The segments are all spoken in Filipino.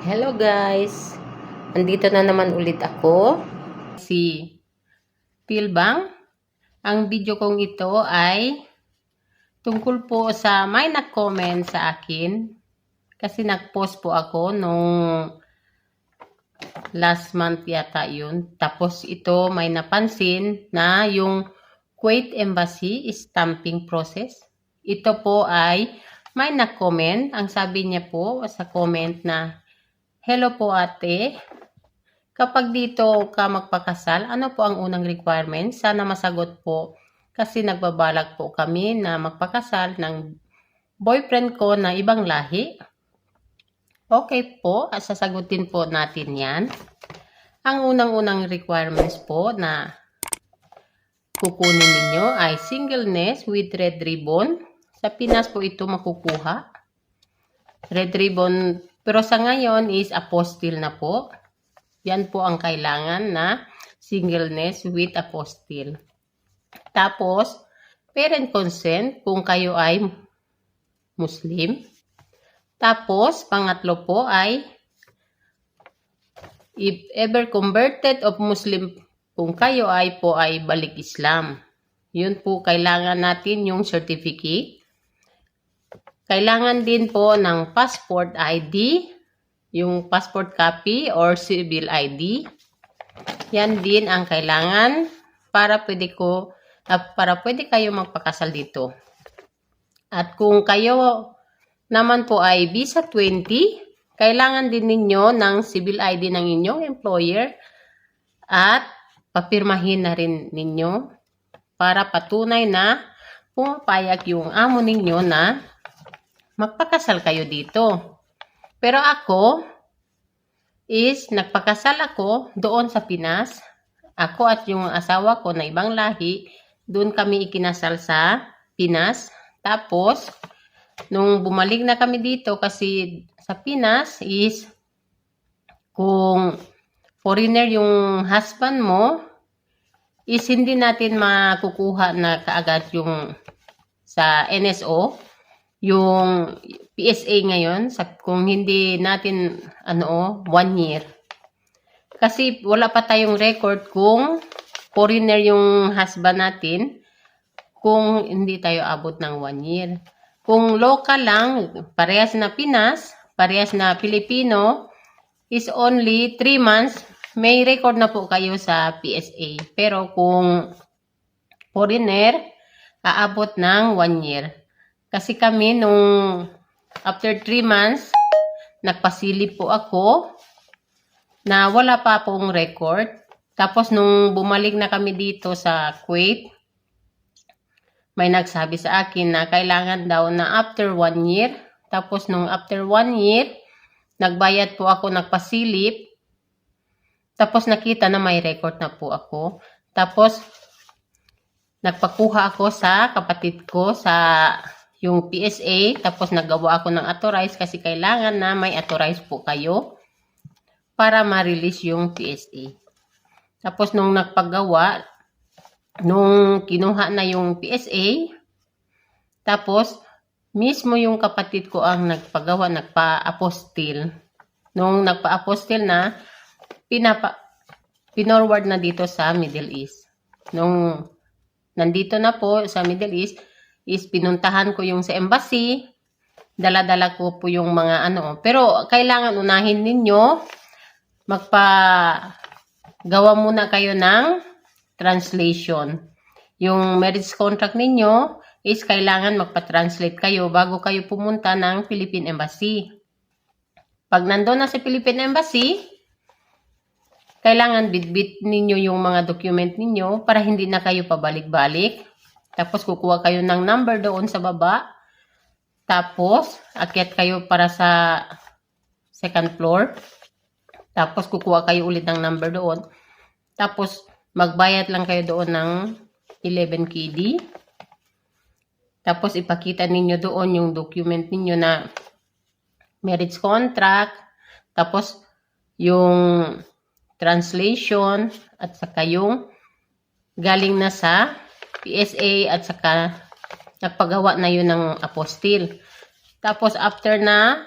Hello guys! Andito na naman ulit ako. Si Pilbang. Ang video kong ito ay tungkol po sa may nag-comment sa akin. Kasi nag-post po ako nung last month yata yun. Tapos ito may napansin na yung Kuwait Embassy stamping process. Ito po ay may nag-comment. Ang sabi niya po sa comment na Hello po ate. Kapag dito ka magpakasal, ano po ang unang requirement? Sana masagot po kasi nagbabalak po kami na magpakasal ng boyfriend ko na ibang lahi. Okay po, sasagutin po natin yan. Ang unang-unang requirements po na kukunin ninyo ay singleness with red ribbon. Sa Pinas po ito makukuha. Red ribbon pero sa ngayon is apostle na po. Yan po ang kailangan na singleness with apostle. Tapos, parent consent kung kayo ay Muslim. Tapos, pangatlo po ay if ever converted of Muslim kung kayo ay po ay balik Islam. Yun po kailangan natin yung certificate. Kailangan din po ng passport ID, yung passport copy or civil ID. Yan din ang kailangan para pwede ko ah, para pwede kayo magpakasal dito. At kung kayo naman po ay visa 20, kailangan din ninyo ng civil ID ng inyong employer at papirmahin na rin ninyo para patunay na pumapayag yung amo ninyo na magpakasal kayo dito. Pero ako is nagpakasal ako doon sa Pinas. Ako at yung asawa ko na ibang lahi, doon kami ikinasal sa Pinas. Tapos, nung bumalik na kami dito kasi sa Pinas is kung foreigner yung husband mo, is hindi natin makukuha na kaagad yung sa NSO, yung PSA ngayon, sa, kung hindi natin, ano, one year. Kasi wala pa tayong record kung foreigner yung husband natin, kung hindi tayo abot ng one year. Kung local lang, parehas na Pinas, parehas na Pilipino, is only 3 months, may record na po kayo sa PSA. Pero kung foreigner, aabot ng 1 year. Kasi kami nung after 3 months, nagpasilip po ako na wala pa pong record. Tapos nung bumalik na kami dito sa Kuwait, may nagsabi sa akin na kailangan daw na after 1 year. Tapos nung after 1 year, nagbayad po ako nagpasilip. Tapos nakita na may record na po ako. Tapos nagpakuha ako sa kapatid ko sa yung PSA. Tapos nagawa ako ng authorize kasi kailangan na may authorize po kayo para ma-release yung PSA. Tapos nung nagpagawa, nung kinuha na yung PSA, tapos mismo yung kapatid ko ang nagpagawa, nagpa-apostil. Nung nagpa-apostil na, pinapa, pinorward na dito sa Middle East. Nung nandito na po sa Middle East, is pinuntahan ko yung sa embassy, dala-dala ko po yung mga ano. Pero kailangan unahin ninyo, magpa gawa muna kayo ng translation. Yung marriage contract ninyo is kailangan magpa-translate kayo bago kayo pumunta ng Philippine Embassy. Pag nandun na sa Philippine Embassy, kailangan bitbit ninyo yung mga document ninyo para hindi na kayo pabalik-balik. Tapos kukuha kayo ng number doon sa baba. Tapos, akyat kayo para sa second floor. Tapos kukuha kayo ulit ng number doon. Tapos magbayad lang kayo doon ng 11 KD. Tapos ipakita ninyo doon yung document ninyo na marriage contract. Tapos yung translation at saka yung galing na sa PSA at saka nagpagawa na yun ng apostil. Tapos after na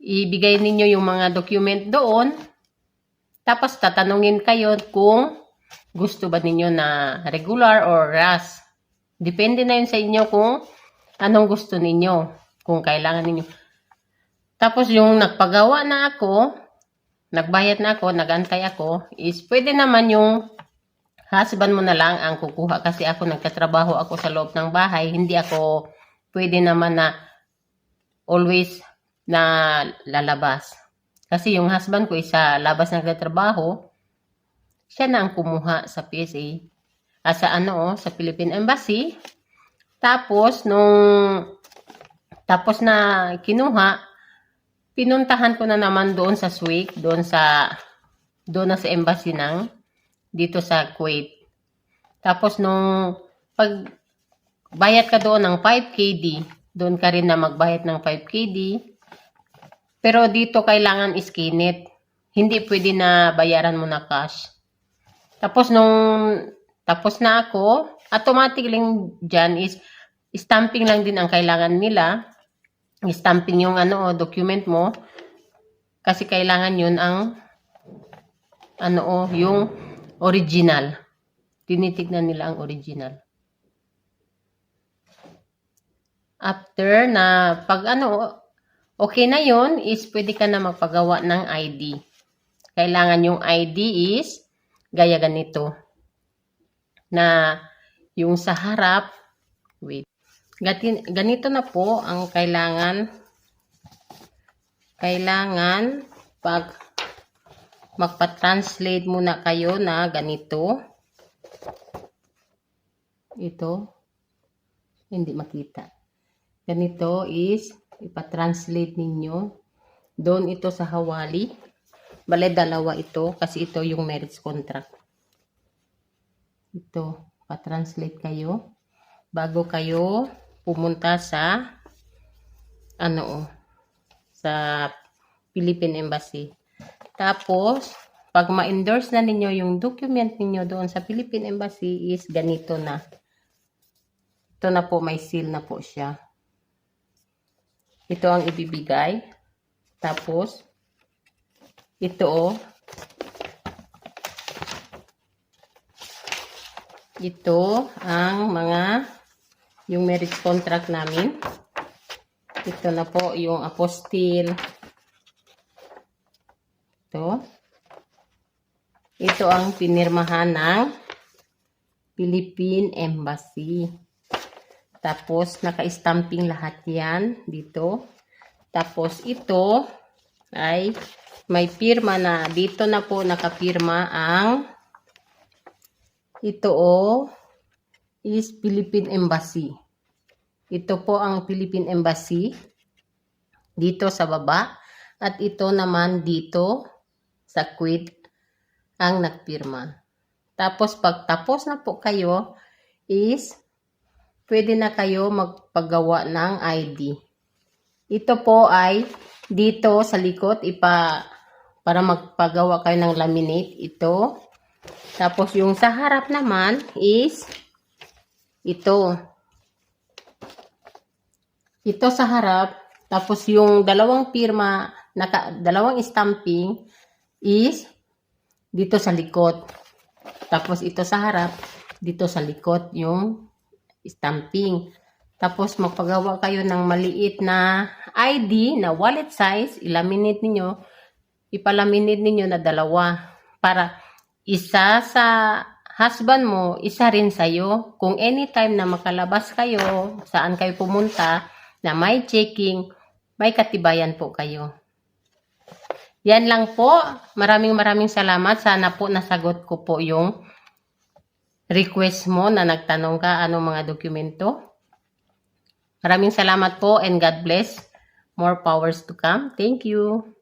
ibigay ninyo yung mga document doon. Tapos tatanungin kayo kung gusto ba ninyo na regular or RAS. Depende na yun sa inyo kung anong gusto ninyo, kung kailangan ninyo. Tapos yung nagpagawa na ako, nagbayad na ako, nagantay ako, is pwede naman yung husband mo na lang ang kukuha kasi ako nagtatrabaho ako sa loob ng bahay, hindi ako pwede naman na always na lalabas. Kasi yung husband ko isa labas nagtatrabaho, siya na ang kumuha sa PSA, ah, sa ano, oh, sa Philippine Embassy. Tapos, nung, tapos na kinuha, pinuntahan ko na naman doon sa SWIC, doon sa, doon na sa embassy ng, dito sa Kuwait. Tapos nung, pag, bayad ka doon ng 5KD, doon ka rin na magbayad ng 5KD, pero dito kailangan iskinit. Hindi pwede na bayaran mo na cash. Tapos nung tapos na ako, automatic lang dyan is stamping lang din ang kailangan nila. Stamping yung ano, document mo. Kasi kailangan yun ang ano, oh, yung original. Tinitignan nila ang original. After na pag ano, okay na yon is pwede ka na magpagawa ng ID. Kailangan yung ID is gaya ganito. Na yung sa harap, wait, ganito na po ang kailangan kailangan pag magpa-translate muna kayo na ganito. Ito. Hindi makita. Ganito is ipa-translate ninyo doon ito sa hawali. Bale dalawa ito kasi ito yung marriage contract. Ito pa-translate kayo. Bago kayo pumunta sa ano oh, sa Philippine Embassy. Tapos, pag ma-endorse na ninyo yung document ninyo doon sa Philippine Embassy is ganito na. Ito na po, may seal na po siya. Ito ang ibibigay. Tapos, ito oh, ito ang mga yung marriage contract namin. Ito na po yung apostille. Ito. Ito ang pinirmahan ng Philippine Embassy. Tapos, naka-stamping lahat yan dito. Tapos, ito ay may pirma na. Dito na po nakapirma ang ito oh, is Philippine Embassy. Ito po ang Philippine Embassy dito sa baba at ito naman dito sa Kuwait ang nagpirma. Tapos pag tapos na po kayo is pwede na kayo magpagawa ng ID. Ito po ay dito sa likod ipa para magpagawa kayo ng laminate ito tapos yung sa harap naman is ito. Ito sa harap. Tapos yung dalawang pirma, naka, dalawang stamping is dito sa likod. Tapos ito sa harap, dito sa likod yung stamping. Tapos magpagawa kayo ng maliit na ID na wallet size, ilaminate ninyo, ipalaminate ninyo na dalawa para isa sa husband mo, isa rin sa'yo. Kung anytime na makalabas kayo, saan kayo pumunta, na may checking, may katibayan po kayo. Yan lang po. Maraming maraming salamat. Sana po nasagot ko po yung request mo na nagtanong ka anong mga dokumento. Maraming salamat po and God bless. More powers to come. Thank you.